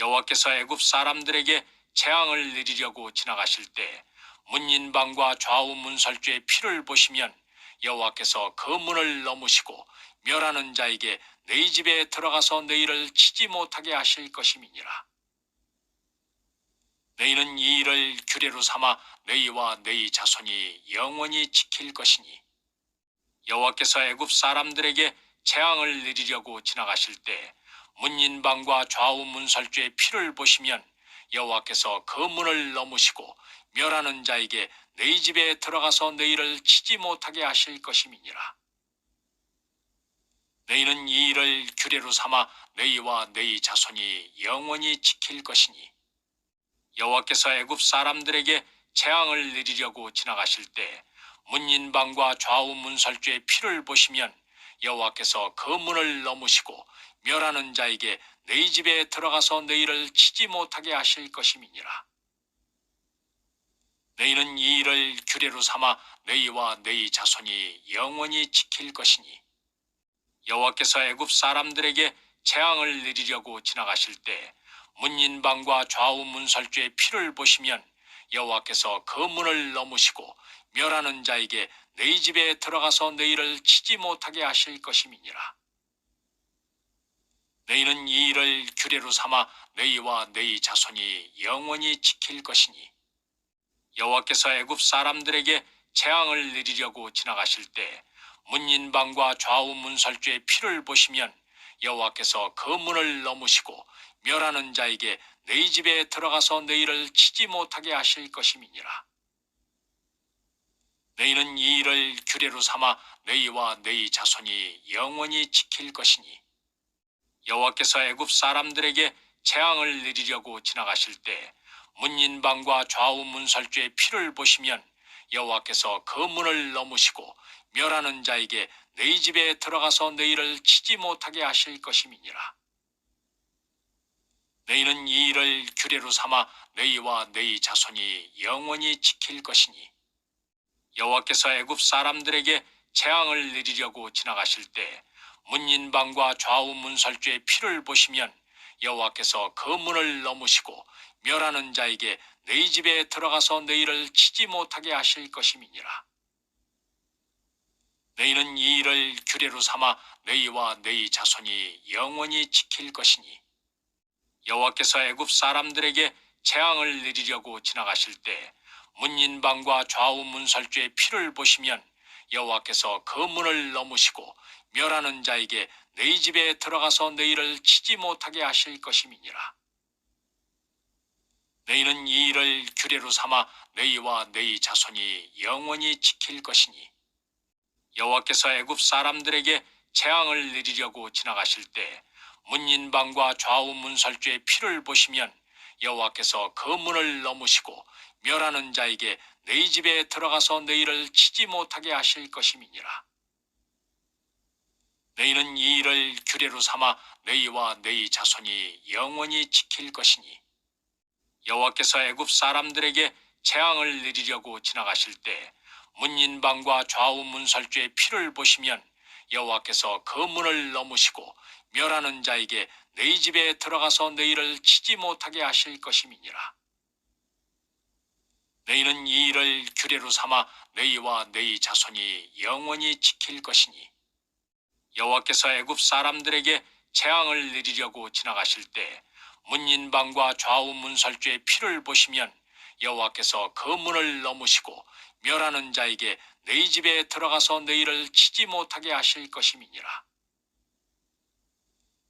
여호와께서 애굽 사람들에게 재앙을 내리려고 지나가실 때 문인방과 좌우 문설주의 피를 보시면 여호와께서 그 문을 넘으시고 멸하는 자에게 너희 집에 들어가서 너희를 치지 못하게 하실 것임이니라. 너희는 이 일을 규례로 삼아 너희와 너희 자손이 영원히 지킬 것이니 여호와께서 애굽 사람들에게 재앙을 내리려고 지나가실 때 문인방과 좌우 문설주의 피를 보시면 여호와께서 그 문을 넘으시고 멸하는 자에게 너희 집에 들어가서 너희를 치지 못하게 하실 것임이니라. 너희는 이 일을 규례로 삼아 너희와 너희 자손이 영원히 지킬 것이니 여호와께서 애굽 사람들에게 재앙을 내리려고 지나가실 때 문인방과 좌우 문설주의 피를 보시면 여호와께서 그 문을 넘으시고 멸하는 자에게 너희 집에 들어가서 너희를 치지 못하게 하실 것임이니라. 너희는 이 일을 규례로 삼아 너희와 너희 자손이 영원히 지킬 것이니 여호와께서 애굽 사람들에게 재앙을 내리려고 지나가실 때 문인방과 좌우 문설주의 피를 보시면 여호와께서 그 문을 넘으시고 멸하는 자에게 너희 집에 들어가서 너희를 치지 못하게 하실 것임이니라. 너희는 이 일을 규례로 삼아 너희와 너희 자손이 영원히 지킬 것이니 여호와께서 애굽 사람들에게 재앙을 내리려고 지나가실 때 문인방과 좌우 문설주의 피를 보시면 여호와께서 그 문을 넘으시고 멸하는 자에게 너희 집에 들어가서 너희를 치지 못하게 하실 것임이니라. 너희는 이 일을 규례로 삼아 너희와 너희 자손이 영원히 지킬 것이니 여호와께서 애굽 사람들에게 재앙을 내리려고 지나가실 때 문인방과 좌우 문설주의 피를 보시면 여호와께서 그 문을 넘으시고 멸하는 자에게 너희 집에 들어가서 너희를 치지 못하게 하실 것임이니라. 너희는 이 일을 규례로 삼아 너희와 너희 자손이 영원히 지킬 것이니 여호와께서 애굽 사람들에게 재앙을 내리려고 지나가실 때 문인방과 좌우 문설주의 피를 보시면 여호와께서 그 문을 넘으시고 멸하는 자에게 너희 집에 들어가서 너희를 치지 못하게 하실 것임이니라. 너희는 이 일을 규례로 삼아 너희와 너희 자손이 영원히 지킬 것이니 여호와께서 애굽 사람들에게 재앙을 내리려고 지나가실 때 문인방과 좌우 문설주의 피를 보시면 여호와께서 그 문을 넘으시고 멸하는 자에게 너희 집에 들어가서 너희를 치지 못하게 하실 것임이니라. 너희는 이 일을 규례로 삼아 너희와 너희 자손이 영원히 지킬 것이니 여호와께서 애굽 사람들에게 재앙을 내리려고 지나가실 때 문인방과 좌우 문설주의 피를 보시면 여호와께서 그 문을 넘으시고 멸하는 자에게 너희 집에 들어가서 너희를 치지 못하게 하실 것임이니라. 너희는 이 일을 규례로 삼아 너희와 너희 자손이 영원히 지킬 것이니 여호와께서 애굽 사람들에게 재앙을 내리려고 지나가실 때 문인방과 좌우 문설주의 피를 보시면 여호와께서 그 문을 넘으시고 멸하는 자에게 너희 집에 들어가서 너희를 치지 못하게 하실 것임이니라. 너희는 이 일을 규례로 삼아 너희와 너희 자손이 영원히 지킬 것이니 여호와께서 애굽 사람들에게 재앙을 내리려고 지나가실 때 문인방과 좌우 문설주의 피를 보시면 여호와께서 그 문을 넘으시고 멸하는 자에게 너희 집에 들어가서 너희를 치지 못하게 하실 것임이니라.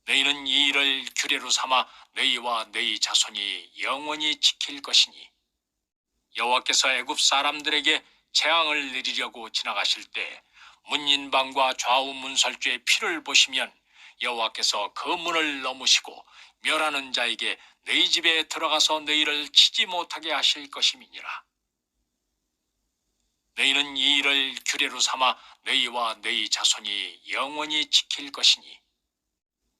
너희는 이 일을 규례로 삼아 너희와 너희 자손이 영원히 지킬 것이니 여호와께서 애굽 사람들에게 재앙을 내리려고 지나가실 때 문인방과 좌우 문설주의 피를 보시면 여호와께서 그 문을 넘으시고 멸하는 자에게 너희 집에 들어가서 너희를 치지 못하게 하실 것임이니라. 너희는 이 일을 규례로 삼아 너희와 너희 자손이 영원히 지킬 것이니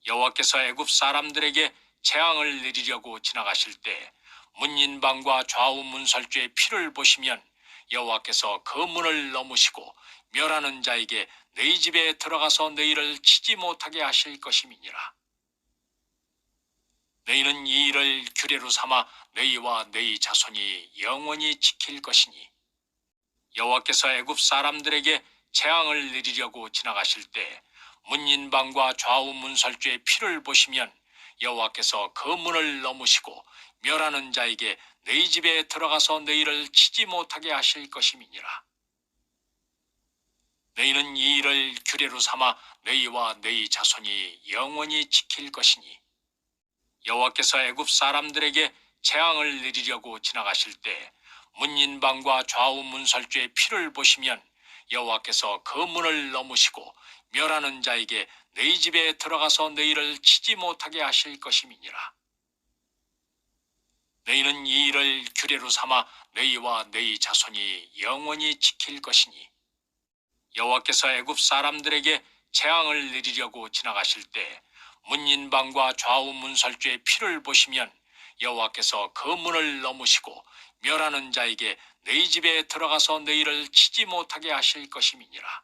여호와께서 애굽 사람들에게 재앙을 내리려고 지나가실 때 문인방과 좌우 문설주의 피를 보시면 여호와께서 그 문을 넘으시고 멸하는 자에게 너희 집에 들어가서 너희를 치지 못하게 하실 것임이니라. 너희는 이 일을 규례로 삼아 너희와 너희 자손이 영원히 지킬 것이니 여호와께서 애굽 사람들에게 재앙을 내리려고 지나가실 때 문인방과 좌우 문설주의 피를 보시면 여호와께서 그 문을 넘으시고 멸하는 자에게 너희 집에 들어가서 너희를 치지 못하게 하실 것임이니라. 너희는 이 일을 규례로 삼아 너희와 너희 자손이 영원히 지킬 것이니 여호와께서 애굽 사람들에게 재앙을 내리려고 지나가실 때 문인방과 좌우 문설주의 피를 보시면 여호와께서 그 문을 넘으시고 멸하는 자에게 너희 집에 들어가서 너희를 치지 못하게 하실 것임이니라. 너희는 이 일을 규례로 삼아 너희와 너희 자손이 영원히 지킬 것이니 여호와께서 애굽 사람들에게 재앙을 내리려고 지나가실 때 문인방과 좌우 문설주의 피를 보시면 여호와께서 그 문을 넘으시고 멸하는 자에게 너희 집에 들어가서 너희를 치지 못하게 하실 것임이니라.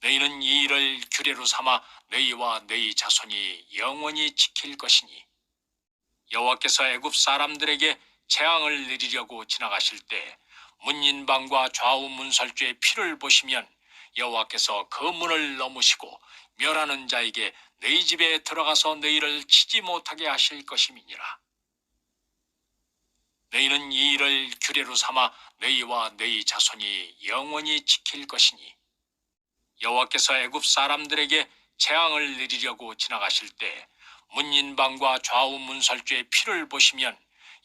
너희는 이 일을 규례로 삼아 너희와 너희 자손이 영원히 지킬 것이니 여호와께서 애굽 사람들에게 재앙을 내리려고 지나가실 때 문인방과 좌우 문설주의 피를 보시면 여호와께서 그 문을 넘으시고 멸하는 자에게 너희 집에 들어가서 너희를 치지 못하게 하실 것임이니라. 너희는 이 일을 규례로 삼아 너희와 너희 자손이 영원히 지킬 것이니 여호와께서 애굽 사람들에게 재앙을 내리려고 지나가실 때 문인방과 좌우 문설주의 피를 보시면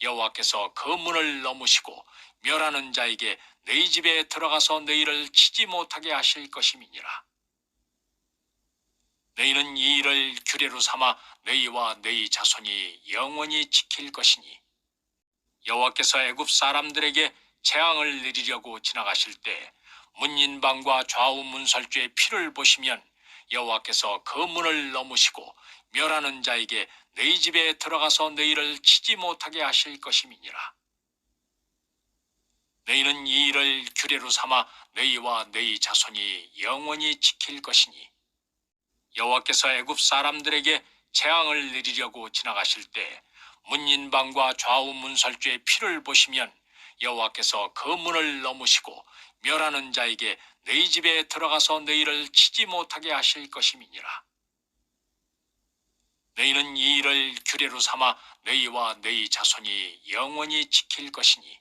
여호와께서 그 문을 넘으시고 멸하는 자에게 너희 집에 들어가서 너희를 치지 못하게 하실 것임이니라. 너희는 이 일을 규례로 삼아 너희와 너희 자손이 영원히 지킬 것이니 여호와께서 애굽 사람들에게 재앙을 내리려고 지나가실 때 문인방과 좌우 문설주의 피를 보시면 여호와께서 그 문을 넘으시고 멸하는 자에게 너희 집에 들어가서 너희를 치지 못하게 하실 것임이니라. 너희는 이 일을 규례로 삼아 너희와 너희 자손이 영원히 지킬 것이니 여호와께서 애굽 사람들에게 재앙을 내리려고 지나가실 때 문인방과 좌우 문설주의 피를 보시면 여호와께서 그 문을 넘으시고 멸하는 자에게 너희 집에 들어가서 너희를 치지 못하게 하실 것임이니라. 너희는 이 일을 규례로 삼아 너희와 너희 자손이 영원히 지킬 것이니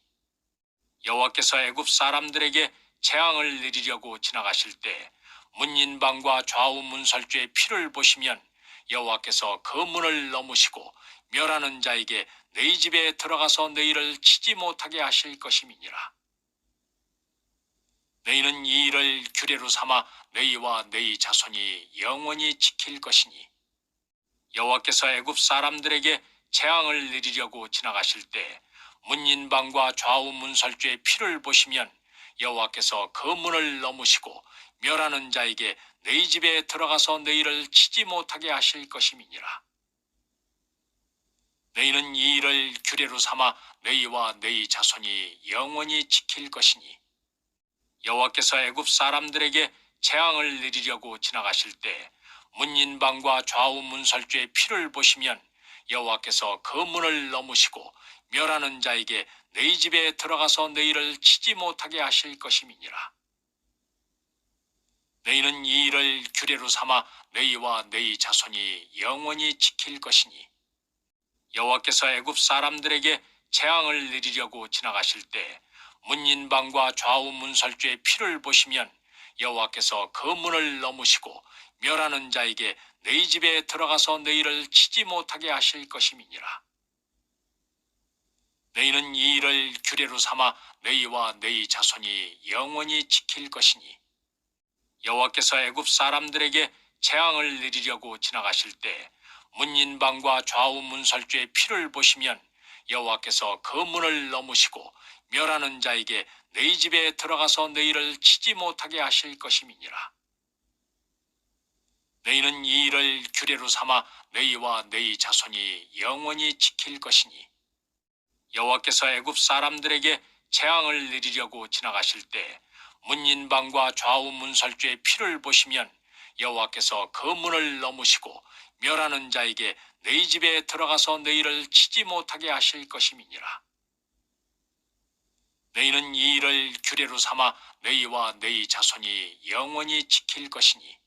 여호와께서 애굽 사람들에게 재앙을 내리려고 지나가실 때 문인방과 좌우 문설주의 피를 보시면 여호와께서 그 문을 넘으시고 멸하는 자에게 너희 집에 들어가서 너희를 치지 못하게 하실 것임이니라. 너희는 이 일을 규례로 삼아 너희와 너희 자손이 영원히 지킬 것이니 여호와께서 애굽 사람들에게 재앙을 내리려고 지나가실 때 문인방과 좌우 문설주의 피를 보시면 여호와께서 그 문을 넘으시고 멸하는 자에게 너희 집에 들어가서 너희를 치지 못하게 하실 것임이니라. 너희는 이 일을 규례로 삼아 너희와 너희 자손이 영원히 지킬 것이니 여호와께서 애굽 사람들에게 재앙을 내리려고 지나가실 때 문인방과 좌우 문설주의 피를 보시면 여호와께서 그 문을 넘으시고 멸하는 자에게 너희 집에 들어가서 너희를 치지 못하게 하실 것임이니라. 너희는 이 일을 규례로 삼아 너희와 너희 자손이 영원히 지킬 것이니 여호와께서 애굽 사람들에게 재앙을 내리려고 지나가실 때 문인방과 좌우 문설주의 피를 보시면 여호와께서 그 문을 넘으시고 멸하는 자에게 너희 집에 들어가서 너희를 치지 못하게 하실 것임이니라. 너희는 이 일을 규례로 삼아 너희와 너희 자손이 영원히 지킬 것이니 여호와께서 애굽 사람들에게 재앙을 내리려고 지나가실 때 문인방과 좌우 문설주의 피를 보시면 여호와께서 그 문을 넘으시고 멸하는 자에게 너희 집에 들어가서 너희를 치지 못하게 하실 것임이니라. 너희는 이 일을 규례로 삼아 너희와 너희 자손이 영원히 지킬 것이니 여호와께서 애굽 사람들에게 재앙을 내리려고 지나가실 때 문인방과 좌우 문설주의 피를 보시면 여호와께서 그 문을 넘으시고 멸하는 자에게 너희 집에 들어가서 너희를 치지 못하게 하실 것임이니라. 너희는 이 일을 규례로 삼아 너희와 너희 자손이 영원히 지킬 것이니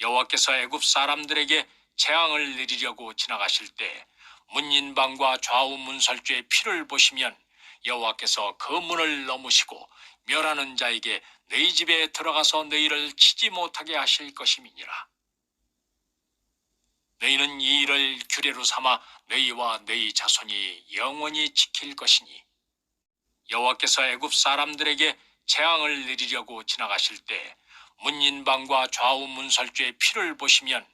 여호와께서 애굽 사람들에게 재앙을 내리려고 지나가실 때 문인방과 좌우 문설주의 피를 보시면 여호와께서 그 문을 넘으시고 멸하는 자에게 너희 집에 들어가서 너희를 치지 못하게 하실 것임이니라. 너희는 이 일을 규례로 삼아 너희와 너희 자손이 영원히 지킬 것이니 여호와께서 애굽 사람들에게 재앙을 내리려고 지나가실 때 문인방과 좌우 문설주의 피를 보시면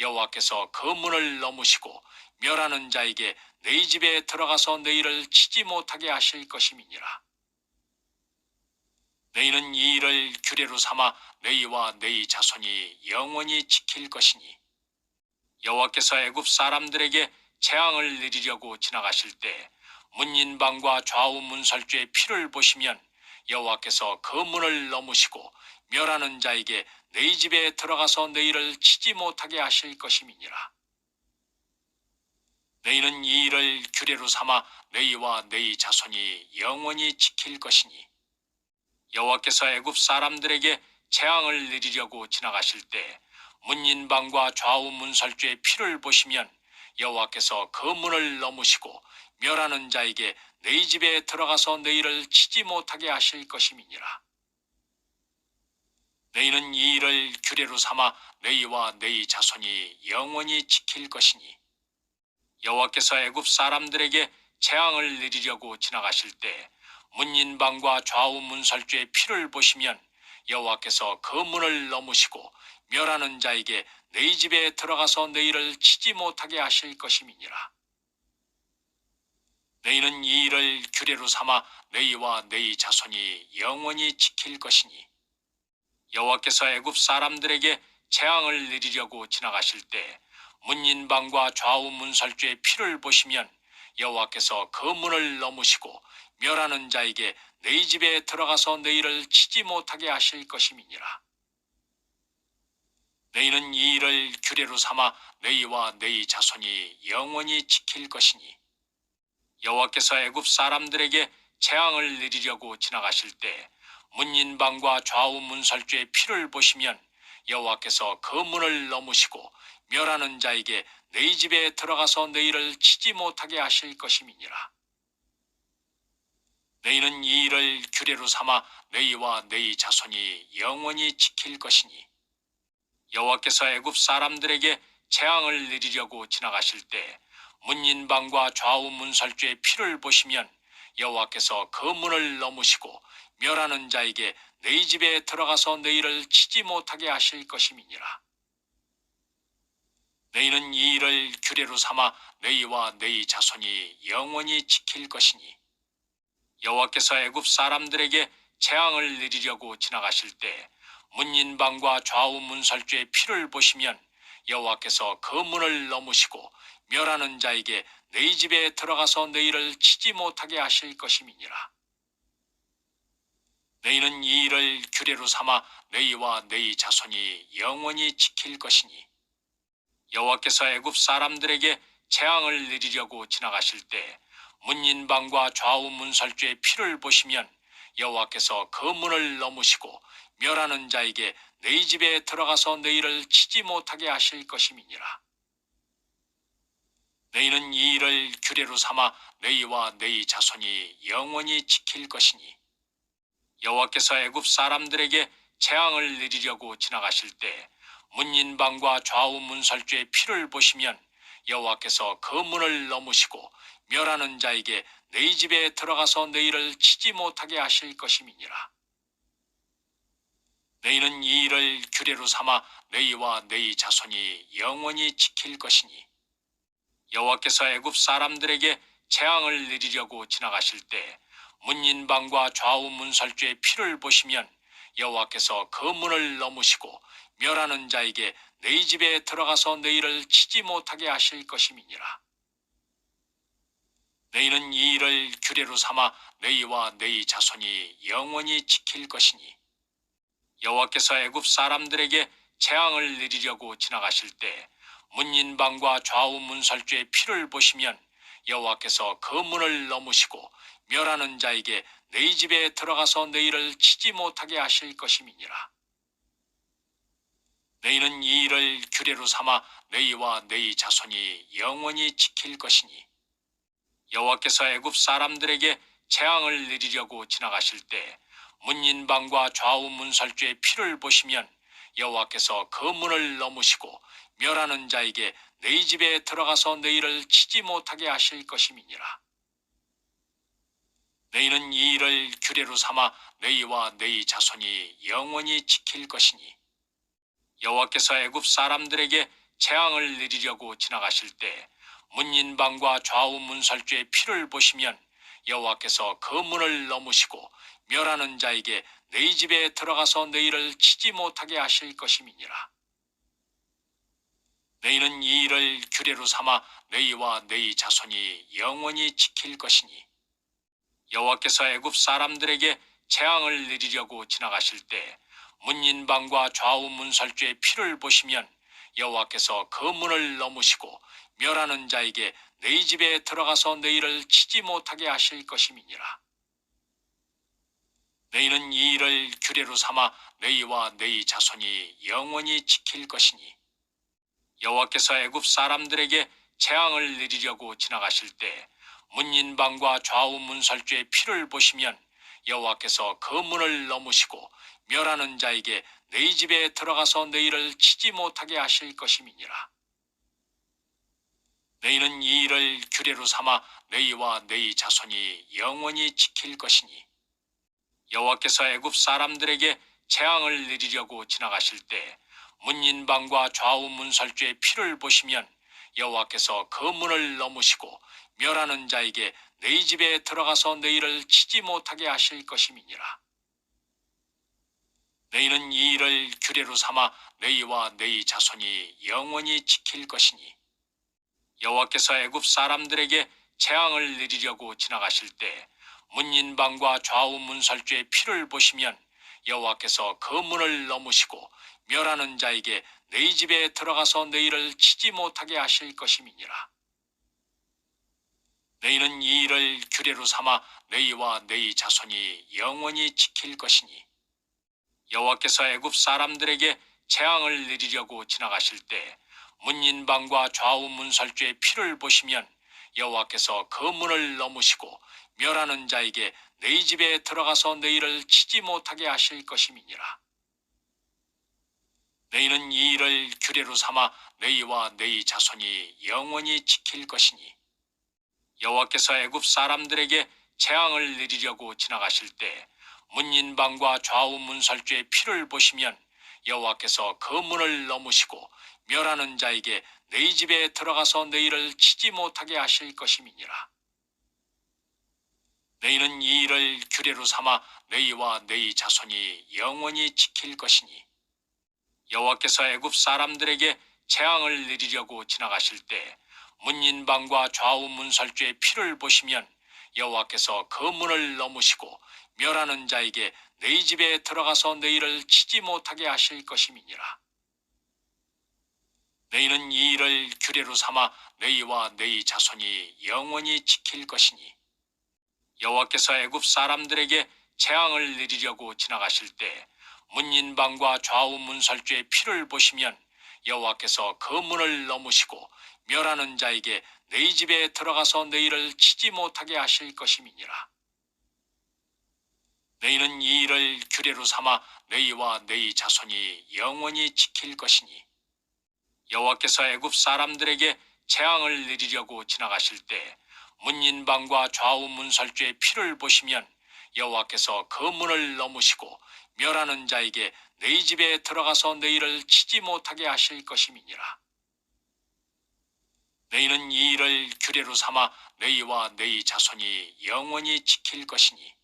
여호와께서 그 문을 넘으시고 멸하는 자에게 너희 집에 들어가서 너희를 치지 못하게 하실 것임이니라. 너희는 이 일을 규례로 삼아 너희와 너희 자손이 영원히 지킬 것이니 여호와께서 애굽 사람들에게 재앙을 내리려고 지나가실 때 문인방과 좌우 문설주의 피를 보시면 여호와께서 그 문을 넘으시고 멸하는 자에게 너희 집에 들어가서 너희를 치지 못하게 하실 것임이니라. 너희는 이 일을 규례로 삼아 너희와 너희 자손이 영원히 지킬 것이니 여호와께서 애굽 사람들에게 재앙을 내리려고 지나가실 때 문인방과 좌우 문설주의 피를 보시면 여호와께서 그 문을 넘으시고 멸하는 자에게 너희 집에 들어가서 너희를 치지 못하게 하실 것임이니라. 너희는 이 일을 규례로 삼아 너희와 너희 자손이 영원히 지킬 것이니 여호와께서 애굽 사람들에게 재앙을 내리려고 지나가실 때 문인방과 좌우 문설주의 피를 보시면 여호와께서 그 문을 넘으시고 멸하는 자에게 너희 집에 들어가서 너희를 치지 못하게 하실 것임이니라. 너희는 이 일을 규례로 삼아 너희와 너희 자손이 영원히 지킬 것이니 여호와께서 애굽 사람들에게 재앙을 내리려고 지나가실 때 문인방과 좌우 문설주의 피를 보시면 여호와께서 그 문을 넘으시고 멸하는 자에게 너희 집에 들어가서 너희를 치지 못하게 하실 것임이니라. 너희는 이 일을 규례로 삼아 너희와 너희 자손이 영원히 지킬 것이니 여호와께서 애굽 사람들에게 재앙을 내리려고 지나가실 때 문인방과 좌우 문설주의 피를 보시면 여호와께서 그 문을 넘으시고 멸하는 자에게 너희 집에 들어가서 너희를 치지 못하게 하실 것임이니라. 너희는 이 일을 규례로 삼아 너희와 너희 자손이 영원히 지킬 것이니 여호와께서 애굽 사람들에게 재앙을 내리려고 지나가실 때 문인방과 좌우 문설주의 피를 보시면 여호와께서 그 문을 넘으시고 멸하는 자에게 너희 집에 들어가서 너희를 치지 못하게 하실 것임이니라. 너희는 이 일을 규례로 삼아 너희와 너희 자손이 영원히 지킬 것이니 여호와께서 애굽 사람들에게 재앙을 내리려고 지나가실 때 문인방과 좌우 문설주의 피를 보시면 여호와께서 그 문을 넘으시고 멸하는 자에게 너희 집에 들어가서 너희를 치지 못하게 하실 것임이니라. 너희는 이 일을 규례로 삼아 너희와 너희 자손이 영원히 지킬 것이니 여호와께서 애굽 사람들에게 재앙을 내리려고 지나가실 때 문인방과 좌우 문설주의 피를 보시면 여호와께서 그 문을 넘으시고 멸하는 자에게 너희 집에 들어가서 너희를 치지 못하게 하실 것임이니라. 너희는 이 일을 규례로 삼아 너희와 너희 자손이 영원히 지킬 것이니 여호와께서 애굽 사람들에게 재앙을 내리려고 지나가실 때 문인방과 좌우 문설주의 피를 보시면 여호와께서 그 문을 넘으시고 멸하는 자에게 너희 집에 들어가서 너희를 치지 못하게 하실 것임이니라. 너희는 이 일을 규례로 삼아 너희와 너희 자손이 영원히 지킬 것이니 여호와께서 애굽 사람들에게 재앙을 내리려고 지나가실 때 문인방과 좌우 문설주의 피를 보시면 여호와께서 그 문을 넘으시고 멸하는 자에게 너희 집에 들어가서 너희를 치지 못하게 하실 것임이니라. 너희는 이 일을 규례로 삼아 너희와 너희 자손이 영원히 지킬 것이니 여호와께서 애굽 사람들에게 재앙을 내리려고 지나가실 때 문인방과 좌우 문설주의 피를 보시면 여호와께서 그 문을 넘으시고 멸하는 자에게 너희 집에 들어가서 너희를 치지 못하게 하실 것임이니라. 너희는 이 일을 규례로 삼아 너희와 너희 자손이 영원히 지킬 것이니 여호와께서 애굽 사람들에게 재앙을 내리려고 지나가실 때 문인방과 좌우 문설주의 피를 보시면 여호와께서 그 문을 넘으시고 멸하는 자에게 너희 집에 들어가서 너희를 치지 못하게 하실 것임이니라. 너희는 이 일을 규례로 삼아 너희와 너희 자손이 영원히 지킬 것이니 여호와께서 애굽 사람들에게 재앙을 내리려고 지나가실 때 문인방과 좌우 문설주의 피를 보시면 여호와께서 그 문을 넘으시고 멸하는 자에게 너희 집에 들어가서 너희를 치지 못하게 하실 것임이니라. 너희는 이 일을 규례로 삼아 너희와 너희 자손이 영원히 지킬 것이니 여호와께서 애굽 사람들에게 재앙을 내리려고 지나가실 때 문인방과 좌우 문설주의 피를 보시면 여호와께서 그 문을 넘으시고 멸하는 자에게 너희 집에 들어가서 너희를 치지 못하게 하실 것임이니라. 너희는 이 일을 규례로 삼아 너희와 너희 자손이 영원히 지킬 것이니 여호와께서 애굽 사람들에게 재앙을 내리려고 지나가실 때 문인방과 좌우 문설주의 피를 보시면 여호와께서 그 문을 넘으시고 멸하는 자에게 너희 집에 들어가서 너희를 치지 못하게 하실 것임이니라. 너희는 이 일을 규례로 삼아 너희와 너희 자손이 영원히 지킬 것이니 여호와께서 애굽 사람들에게 재앙을 내리려고 지나가실 때 문인방과 좌우 문설주의 피를 보시면 여호와께서 그 문을 넘으시고 멸하는 자에게 너희 집에 들어가서 너희를 치지 못하게 하실 것임이니라. 너희는 이 일을 규례로 삼아 너희와 너희 자손이 영원히 지킬 것이니 여호와께서 애굽 사람들에게 재앙을 내리려고 지나가실 때 문인방과 좌우 문설주의 피를 보시면 여호와께서 그 문을 넘으시고 멸하는 자에게 너희 집에 들어가서 너희를 치지 못하게 하실 것임이니라. 너희는 이 일을 규례로 삼아 너희와 너희 자손이 영원히 지킬 것이니 여호와께서 애굽 사람들에게 재앙을 내리려고 지나가실 때 문인방과 좌우 문설주의 피를 보시면 여호와께서 그 문을 넘으시고 멸하는 자에게 너희 집에 들어가서 너희를 치지 못하게 하실 것임이니라. 너희는 이 일을 규례로 삼아 너희와 너희 자손이 영원히 지킬 것이니 여호와께서 애굽 사람들에게 재앙을 내리려고 지나가실 때 문인방과 좌우 문설주의 피를 보시면 여호와께서 그 문을 넘으시고 멸하는 자에게 너희 집에 들어가서 너희를 치지 못하게 하실 것임이니라. 너희는 이 일을 규례로 삼아 너희와 너희 자손이 영원히 지킬 것이니 여호와께서 애굽 사람들에게 재앙을 내리려고 지나가실 때 문인방과 좌우 문설주의 피를 보시면 여호와께서 그 문을 넘으시고 멸하는 자에게 너희 집에 들어가서 너희를 치지 못하게 하실 것임이니라. 너희는 이 일을 규례로 삼아 너희와 너희 자손이 영원히 지킬 것이니 여호와께서 애굽 사람들에게 재앙을 내리려고 지나가실 때 문인방과 좌우 문설주의 피를 보시면 여호와께서 그 문을 넘으시고 멸하는 자에게 너희 집에 들어가서 너희를 치지 못하게 하실 것임이니라. 너희는 이 일을 규례로 삼아 너희와 너희 자손이 영원히 지킬 것이니 여호와께서 애굽 사람들에게 재앙을 내리려고 지나가실 때 문인방과 좌우 문설주의 피를 보시면 여호와께서 그 문을 넘으시고 멸하는 자에게 너희 집에 들어가서 너희를 치지 못하게 하실 것임이니라. 너희는 이 일을 규례로 삼아 너희와 너희 자손이 영원히 지킬 것이니